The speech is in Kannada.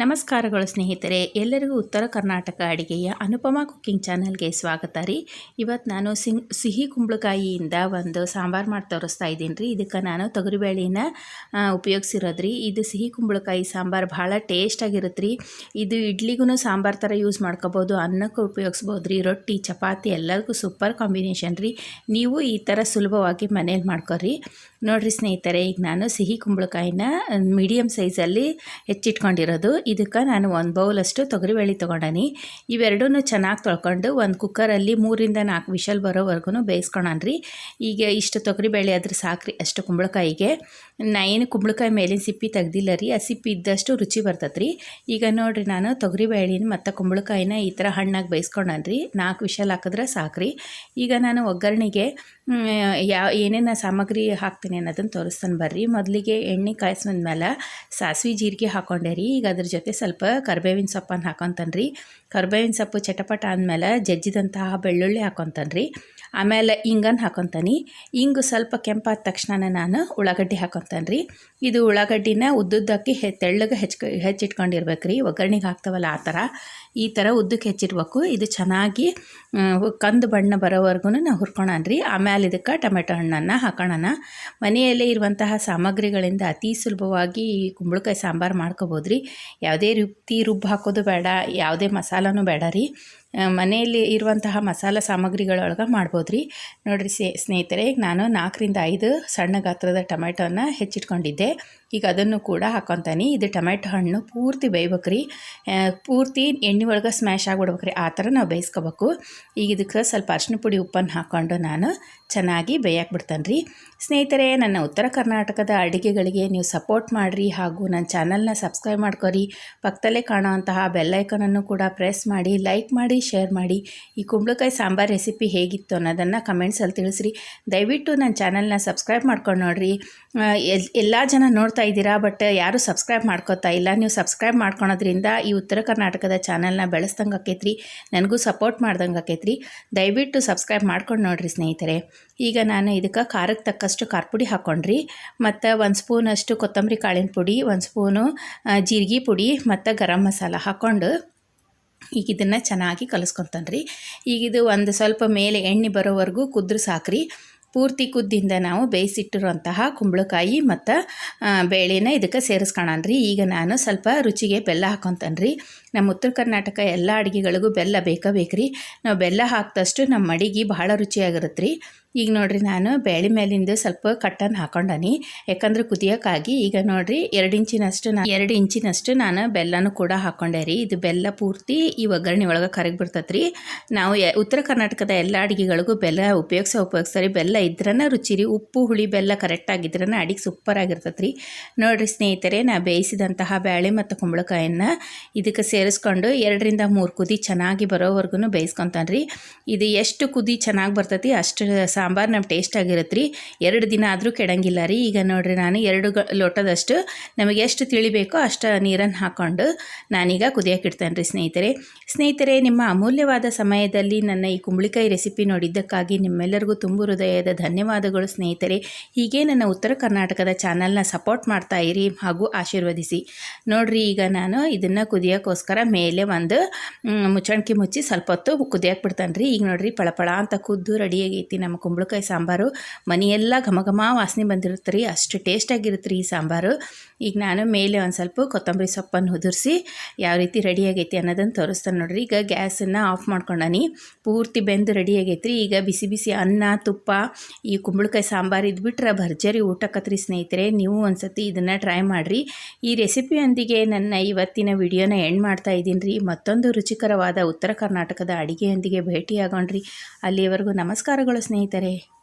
ನಮಸ್ಕಾರಗಳು ಸ್ನೇಹಿತರೆ, ಎಲ್ಲರಿಗೂ ಉತ್ತರ ಕರ್ನಾಟಕ ಅಡಿಗೆಯ ಅನುಪಮ ಕುಕ್ಕಿಂಗ್ ಚಾನಲ್ಗೆ ಸ್ವಾಗತ ರೀ. ಇವತ್ತು ನಾನು ಸಿಂಗ್ ಸಿಹಿ ಕುಂಬಳಕಾಯಿಯಿಂದ ಒಂದು ಸಾಂಬಾರು ಮಾಡಿ ತೋರಿಸ್ತಾ ಇದ್ದೀನಿ ರೀ. ಇದಕ್ಕೆ ನಾನು ತೊಗರಿಬೇಳೆನ ಉಪಯೋಗಿಸಿರೋದ್ರಿ ಇದು ಸಿಹಿ ಕುಂಬಳಕಾಯಿ ಸಾಂಬಾರು ಭಾಳ ಟೇಸ್ಟಾಗಿರುತ್ತೆ ರೀ. ಇದು ಇಡ್ಲಿಗೂ ಸಾಂಬಾರು ಥರ ಯೂಸ್ ಮಾಡ್ಕೋಬೋದು, ಅನ್ನಕ್ಕೂ ಉಪಯೋಗಿಸ್ಬೋದು ರೀ. ರೊಟ್ಟಿ, ಚಪಾತಿ ಎಲ್ಲರಿಗೂ ಸೂಪರ್ ಕಾಂಬಿನೇಷನ್ ರೀ. ನೀವು ಈ ಥರ ಸುಲಭವಾಗಿ ಮನೇಲಿ ಮಾಡ್ಕೊರಿ. ನೋಡಿರಿ ಸ್ನೇಹಿತರೆ, ಈಗ ನಾನು ಸಿಹಿ ಕುಂಬಳಕಾಯಿನ ಮೀಡಿಯಮ್ ಸೈಜಲ್ಲಿ ಹೆಚ್ಚಿಟ್ಕೊಂಡಿರೋದು. ಇದಕ್ಕೆ ನಾನು ಒಂದು ಬೌಲಷ್ಟು ತೊಗರಿಬೇಳೆ ತೊಗೊಂಡನಿ. ಇವೆರಡೂ ಚೆನ್ನಾಗಿ ತೊಳ್ಕೊಂಡು ಒಂದು ಕುಕ್ಕರಲ್ಲಿ ಮೂರಿಂದ ನಾಲ್ಕು ವಿಷಲ್ ಬರೋವರೆಗೂ ಬೇಯಿಸ್ಕೊಳನ್ರಿ. ಈಗ ಇಷ್ಟು ತೊಗರಿಬೇಳೆ ಆದ್ರೆ ಸಾಕ್ರಿ ಅಷ್ಟು ಕುಂಬಳಕಾಯಿಗೆ. ನಾ ಏನು ಕುಂಬಳಕಾಯಿ ಮೇಲಿನ ಸಿಪ್ಪಿ ತೆಗ್ದಿಲ್ಲ ರೀ, ಆ ಸಿಪ್ಪಿ ಇದ್ದಷ್ಟು ರುಚಿ ಬರ್ತದೆ ರೀ ಈಗ ನೋಡಿರಿ ನಾನು ತೊಗರಿಬೇಳಿನ ಮತ್ತು ಕುಂಬಳಕಾಯಿನ ಈ ಥರ ಹಣ್ಣಾಗಿ ಬೇಯಿಸ್ಕೊಂಡನ್ರಿ ನಾಲ್ಕು ವಿಷಲ್ ಹಾಕಿದ್ರೆ ಸಾಕ್ರಿ. ಈಗ ನಾನು ಒಗ್ಗರಣೆಗೆ ಯಾವ ಏನೇನು ಸಾಮಗ್ರಿ ಹಾಕ್ತೀನಿ ಅನ್ನೋದನ್ನು ತೋರಿಸ್ತಾನೆ ಬರ್ರಿ. ಮೊದಲಿಗೆ ಎಣ್ಣೆ ಕಾಯಿಸ್ಮೇಲೆ ಸಾಸಿವೆ ಜೀರಿಗೆ ಹಾಕೊಂಡೆ ರೀ. ಈಗ ಅದ್ರ ಜೊತೆ ಸ್ವಲ್ಪ ಕರ್ಬೇವಿನ ಸೊಪ್ಪನ್ನು ಹಾಕೊತಾನೆ ರೀ ಕರ್ಬೇವಿನ ಸೊಪ್ಪು ಚಟಪಟ ಆದಮೇಲೆ ಜಜ್ಜಿದಂತಹ ಬೆಳ್ಳುಳ್ಳಿ ಹಾಕೊತಾನೆ ರೀ ಆಮೇಲೆ ಇಂಗನ್ನು ಹಾಕೊತಾನೆ. ಇಂಗು ಸ್ವಲ್ಪ ಕೆಂಪಾದ ತಕ್ಷಣ ನಾನು ಉಳ್ಳಾಗಡ್ಡಿ ಹಾಕೊತಾನೆ ರೀ ಇದು ಉಳ್ಳಾಗಡ್ಡಿನ ಉದ್ದುದ್ದಕ್ಕೆ ಹೆ, ತೆಳ್ಳಗೆ ಹೆಚ್ಚು ಹೆಚ್ಚಿಟ್ಕೊಂಡಿರ್ಬೇಕು ರೀ ಒಗ್ಗರಣೆಗೆ ಹಾಕ್ತವಲ್ಲ ಆ ಥರ. ಈ ಥರ ಉದ್ದಕ್ಕೆ ಹೆಚ್ಚಿಡ್ಬೇಕು. ಇದು ಚೆನ್ನಾಗಿ ಕಂದು ಬಣ್ಣ ಬರೋವರೆಗೂ ನಾವು ಹುರ್ಕೊಳಣ ರೀ ಆಮೇಲೆ ಇದಕ್ಕೆ ಟೊಮೆಟೊ ಹಣ್ಣನ್ನು ಹಾಕೋಣ ಮನೆಯಲ್ಲೇ ಇರುವಂತಹ ಸಾಮಗ್ರಿಗಳಿಂದ ಅತಿ ಸುಲಭವಾಗಿ ಕುಂಬಳಕಾಯಿ ಸಾಂಬಾರು ಮಾಡ್ಕೋಬೋದು ರೀ ಯಾವುದೇ ರೀತಿ ರುಬ್ಬು ಹಾಕೋದು ಬೇಡ. ಯಾವುದೇ ಮಸಾಲನೂ ಬೇಡ ರೀ. ಮನೆಯಲ್ಲಿ ಇರುವಂತಹ ಮಸಾಲ ಸಾಮಗ್ರಿಗಳೊಳಗೆ ಮಾಡ್ಬೋದು ರೀ ನೋಡಿರಿ ಸ್ನೇಹಿತರೆ ಈಗ ನಾನು ನಾಲ್ಕರಿಂದ ಐದು ಸಣ್ಣ ಗಾತ್ರದ ಟೊಮೆಟೊನ ಹೆಚ್ಚಿಟ್ಕೊಂಡಿದ್ದೆ. ಈಗ ಅದನ್ನು ಕೂಡ ಹಾಕೊತಾನೆ. ಇದು ಟೊಮೆಟೊ ಹಣ್ಣು ಪೂರ್ತಿ ಬೇಯ್ಬೇಕ್ರಿ. ಪೂರ್ತಿ ಎಣ್ಣೆ ಒಳಗೆ ಸ್ಮ್ಯಾಶ್ ಆಗಿಬಿಡ್ಬೇಕ್ರಿ. ಆ ಥರ ನಾವು ಬೇಯಿಸ್ಕೋಬೇಕು. ಈಗ ಇದಕ್ಕೆ ಸ್ವಲ್ಪ ಅರ್ಶಿನ ಪುಡಿ ಉಪ್ಪನ್ನು ಹಾಕ್ಕೊಂಡು ನಾನು ಚೆನ್ನಾಗಿ ಬೇಯಕ್ಕೆ ಬಿಡ್ತಾನೆ ರೀ ಸ್ನೇಹಿತರೆ, ನನ್ನ ಉತ್ತರ ಕರ್ನಾಟಕದ ಅಡುಗೆಗಳಿಗೆ ನೀವು ಸಪೋರ್ಟ್ ಮಾಡಿರಿ ಹಾಗೂ ನನ್ನ ಚಾನಲ್ನ ಸಬ್ಸ್ಕ್ರೈಬ್ ಮಾಡ್ಕೊರಿ. ಪಕ್ಕದಲ್ಲೇ ಕಾಣುವಂತಹ ಬೆಲ್ಲೈಕನನ್ನು ಕೂಡ ಪ್ರೆಸ್ ಮಾಡಿ ಲೈಕ್ ಮಾಡಿ ಶೇರ್ ಮಾಡಿ ಈ ಕುಂಬಳಕಾಯಿ ಸಾಂಬಾರು ರೆಸಿಪಿ ಹೇಗಿತ್ತು ಅನ್ನೋದನ್ನು ಕಮೆಂಟ್ಸಲ್ಲಿ ತಿಳಿಸ್ರಿ. ದಯವಿಟ್ಟು ನನ್ನ ಚಾನಲ್ನ ಸಬ್ಸ್ಕ್ರೈಬ್ ಮಾಡ್ಕೊಂಡು ನೋಡಿರಿ. ಎಲ್ಲ ಜನ ನೋಡ್ತಾ ಇದ್ದೀರಾ ಬಟ್ ಯಾರು ಸಬ್ಸ್ಕ್ರೈಬ್ ಮಾಡ್ಕೋತಾ ಇಲ್ಲ. ನೀವು ಸಬ್ಸ್ಕ್ರೈಬ್ ಮಾಡ್ಕೊಳೋದ್ರಿಂದ ಈ ಉತ್ತರ ಕರ್ನಾಟಕದ ಚಾನಲ್ನ ಬೆಳೆಸ್ದಂಗೆ ಆಕೈತ್ರಿ. ನನಗೂ ಸಪೋರ್ಟ್ ಮಾಡ್ದಂಗೆ ಆಕೈತ್ರಿ. ದಯವಿಟ್ಟು ಸಬ್ಸ್ಕ್ರೈಬ್ ಮಾಡ್ಕೊಂಡು ನೋಡಿರಿ ಸ್ನೇಹಿತರೆ. ಈಗ ನಾನು ಇದಕ್ಕೆ ಖಾರಕ್ಕೆ ತಕ್ಕಷ್ಟು ಖಾರ ಪುಡಿ ಹಾಕ್ಕೊಂಡ್ರಿ ಮತ್ತು ಒಂದು ಸ್ಪೂನಷ್ಟು ಕೊತ್ತಂಬರಿ ಕಾಳಿನ ಪುಡಿ, ಒಂದು ಸ್ಪೂನು ಜೀರಿಗೆ ಪುಡಿ, ಮತ್ತು ಗರಂ ಮಸಾಲ ಹಾಕ್ಕೊಂಡು ಈಗ ಇದನ್ನು ಚೆನ್ನಾಗಿ ಕಲಿಸ್ಕೊತಾನೆ ರೀ ಈಗ ಇದು ಒಂದು ಸ್ವಲ್ಪ ಮೇಲೆ ಎಣ್ಣೆ ಬರೋವರೆಗೂ ಕುದ್ರೆ ಸಾಕ್ರಿ. ಪೂರ್ತಿ ಕುದ್ದಿಂದ ನಾವು ಬೇಯಿಸಿಟ್ಟಿರುವಂತಹ ಕುಂಬಳಕಾಯಿ ಮತ್ತು ಬೇಳೆನ ಇದಕ್ಕೆ ಸೇರಿಸ್ಕೊಳನ್ರಿ ಈಗ ನಾನು ಸ್ವಲ್ಪ ರುಚಿಗೆ ಬೆಲ್ಲ ಹಾಕೊತಾನೆ ರೀ ನಮ್ಮ ಉತ್ತರ ಕರ್ನಾಟಕ ಎಲ್ಲ ಅಡುಗೆಗಳಿಗೂ ಬೆಲ್ಲ ಬೇಕಾ ಬೇಕ್ರಿ. ನಾವು ಬೆಲ್ಲ ಹಾಕಿದಷ್ಟು ನಮ್ಮ ಅಡಿಗೆ ಬಹಳ ರುಚಿಯಾಗಿರುತ್ತೆ ರೀ ಈಗ ನೋಡಿರಿ ನಾನು ಬೇಳೆ ಮೇಲಿಂದ ಸ್ವಲ್ಪ ಕಟ್ಟನ್ನು ಹಾಕೊಂಡನಿ. ಯಾಕಂದ್ರೆ ಕುದಿಯೋಕ್ಕಾಗಿ ಈಗ ನೋಡಿರಿ ಎರಡು ಇಂಚಿನಷ್ಟು ನಾ ಎರಡು ಇಂಚಿನಷ್ಟು ನಾನು ಬೆಲ್ಲನೂ ಕೂಡ ಹಾಕೊಂಡೆ ರೀ. ಇದು ಬೆಲ್ಲ ಪೂರ್ತಿ ಈ ಒಗ್ಗರಣೆ ಒಳಗೆ ಕರಗಿ ಬಿಡ್ತೈತೆ ರೀ ನಾವು ಉತ್ತರ ಕರ್ನಾಟಕದ ಎಲ್ಲ ಅಡುಗೆಗಳಿಗೂ ಬೆಲ್ಲ ಉಪಯೋಗಿಸೋ ಉಪಯೋಗಿಸ್ತಾರೆ ಬೆಲ್ಲ ಇದ್ರನ ರುಚಿ ರೀ. ಉಪ್ಪು, ಹುಳಿ, ಬೆಲ್ಲ ಕರೆಕ್ಟ್ ಆಗಿದ್ರನ ಅಡಿಗೆ ಸೂಪರ್ ಆಗಿರ್ತೈತೆ ರೀ ನೋಡಿರಿ ಸ್ನೇಹಿತರೆ, ನಾ ಬೇಯಿಸಿದಂತಹ ಬೇಳೆ ಮತ್ತು ಕುಂಬಳಕಾಯನ್ನು ಇದಕ್ಕೆ ಸೇರಿಸ್ಕೊಂಡು ಎರಡರಿಂದ ಮೂರು ಕುದಿ ಚೆನ್ನಾಗಿ ಬರೋವರೆಗೂ ಬೇಯಿಸ್ಕೊತಾನೆ ರೀ ಇದು ಎಷ್ಟು ಕುದಿ ಚೆನ್ನಾಗಿ ಬರ್ತೈತಿ ಅಷ್ಟು ಸಾಂಬಾರು ನಮ್ಮ ಟೇಸ್ಟ್ ಆಗಿರುತ್ತೆ ರೀ ಎರಡು ದಿನ ಆದರೂ ಕೆಡಂಗಿಲ್ಲ ರೀ. ಈಗ ನೋಡಿರಿ ನಾನು ಎರಡು ಲೋಟದಷ್ಟು ನಮಗೆ ಎಷ್ಟು ತಿಳಿಬೇಕೋ ಅಷ್ಟು ನೀರನ್ನು ಹಾಕ್ಕೊಂಡು ನಾನೀಗ ಕುದಿಯೋಕೆ ಇಡ್ತೇನೆ ರೀ ಸ್ನೇಹಿತರೆ. ಸ್ನೇಹಿತರೆ, ನಿಮ್ಮ ಅಮೂಲ್ಯವಾದ ಸಮಯದಲ್ಲಿ ನನ್ನ ಈ ಕುಂಬಳಿಕಾಯಿ ರೆಸಿಪಿ ನೋಡಿದ್ದಕ್ಕಾಗಿ ನಿಮ್ಮೆಲ್ಲರಿಗೂ ತುಂಬ ಹೃದಯದ ಧನ್ಯವಾದಗಳು ಸ್ನೇಹಿತರೆ. ಹೀಗೆ ನನ್ನ ಉತ್ತರ ಕರ್ನಾಟಕದ ಚಾನಲ್ನ ಸಪೋರ್ಟ್ ಮಾಡ್ತಾ ಇರಿ ಹಾಗೂ ಆಶೀರ್ವದಿಸಿ. ನೋಡಿರಿ, ಈಗ ನಾನು ಇದನ್ನು ಕುದಿಯೋಕ್ಕೋಸ್ಕರ ಮೇಲೆ ಒಂದು ಮುಚ್ಚಣಿಕೆ ಮುಚ್ಚಿ ಸ್ವಲ್ಪ ಹೊತ್ತು ಕುದಿಯೋಕೆ ಬಿಡ್ತಾನೆ ರೀ ಈಗ ನೋಡಿರಿ, ಪಳಪಳ ಅಂತ ಕುದ್ದು ರೆಡಿಯಾಗೈತಿ ನಮ್ಮ ಕುಂಬಳಕಾಯಿ ಸಾಂಬಾರು. ಮನೆಯೆಲ್ಲ ಘಮ ಘಮ ವಾಸನೆ ಬಂದಿರುತ್ತೆ ರೀ ಅಷ್ಟು ಟೇಸ್ಟಾಗಿರುತ್ತೆ ರೀ ಈ ಸಾಂಬಾರು. ಈಗ ನಾನು ಮೇಲೆ ಒಂದು ಸ್ವಲ್ಪ ಕೊತ್ತಂಬರಿ ಸೊಪ್ಪನ್ನು ಉದುರಿಸಿ ಯಾವ ರೀತಿ ರೆಡಿ ಆಗೈತಿ ಅನ್ನೋದನ್ನು ತೋರಿಸ್ತಾನೆ ನೋಡ್ರಿ. ಈಗ ಗ್ಯಾಸನ್ನು ಆಫ್ ಮಾಡ್ಕೊಂಡಾನಿ. ಪೂರ್ತಿ ಬೆಂದು ರೆಡಿ ಆಗೈತೆ ರೀ ಈಗ ಬಿಸಿ ಬಿಸಿ ಅನ್ನ, ತುಪ್ಪ, ಈ ಕುಂಬಳಕಾಯಿ ಸಾಂಬಾರು ಇದ್ಬಿಟ್ರೆ ಭರ್ಜರಿ ಊಟಕ್ಕತ್ರಿ ಸ್ನೇಹಿತರೆ. ನೀವು ಒಂದ್ಸತಿ ಇದನ್ನು ಟ್ರೈ ಮಾಡಿರಿ. ಈ ರೆಸಿಪಿಯೊಂದಿಗೆ ನನ್ನ ಇವತ್ತಿನ ವಿಡಿಯೋನ ಎಂಡ್ ಮಾಡ್ತಾ ಇದ್ದೀನಿ ರೀ. ಮತ್ತೊಂದು ರುಚಿಕರವಾದ ಉತ್ತರ ಕರ್ನಾಟಕದ ಅಡಿಗೆಯೊಂದಿಗೆ ಭೇಟಿಯಾಗೋಣ್ರಿ. ಅಲ್ಲಿಯವರೆಗೂ ನಮಸ್ಕಾರಗಳು ಸ್ನೇಹಿತರೆ. کرے۔